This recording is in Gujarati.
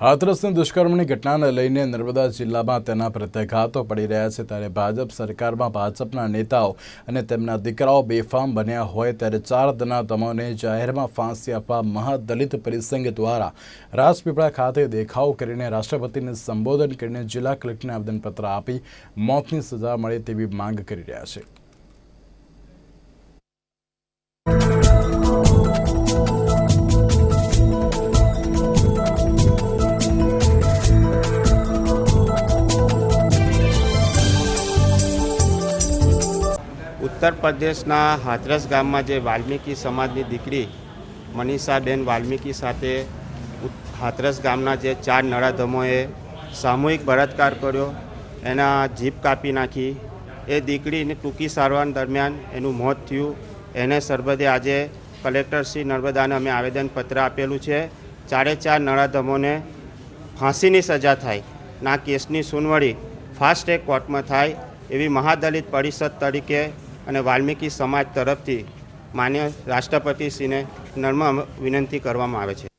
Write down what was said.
હાથરસની દુષ્કર્મની ઘટનાને લઈને નર્મદા જિલ્લામાં તેના પ્રત્યાઘાતો પડી રહ્યા છે. ત્યારે ભાજપ સરકારમાં ભાજપના નેતાઓ અને તેમના દીકરાઓ બેફામ બન્યા હોય ત્યારે ચાર દના તમોને જાહેરમાં ફાંસી આપવા મહાદલિત પરિસંઘ દ્વારા રાજપીપળા ખાતે દેખાવ કરીને રાષ્ટ્રપતિને સંબોધન કરીને જિલ્લા કલેક્ટરને આવેદનપત્ર આપી મોતની સજા મળે તેવી માંગ કરી રહ્યા છે. ઉત્તર પ્રદેશના હાથરસ ગામમાં જે વાલ્મીકી સમાજની દીકરી મનીષાબેન વાલ્મીકી સાથે હાથરસ ગામના જે ચાર નળાધમોએ સામૂહિક બળાત્કાર કર્યો, એના જીભ કાપી નાખી. એ દીકરીને ટૂંકી સારવાર દરમિયાન એનું મોત થયું. એને સરબદે આજે કલેક્ટર શ્રી નર્મદાને અમે આવેદનપત્ર આપેલું છે. ચારે ચાર નળાધમોને ફાંસીની સજા થાય, ના કેસની સુનવણી ફાસ્ટ ટ્રેક કોર્ટમાં થાય એવી મહાદલિત પરિષદ તરીકે અને વાલ્મીકી સમાજ તરફથી માન્ય રાષ્ટ્રપતિશ્રીને નર્મ વિનંતી કરવામાં આવે છે.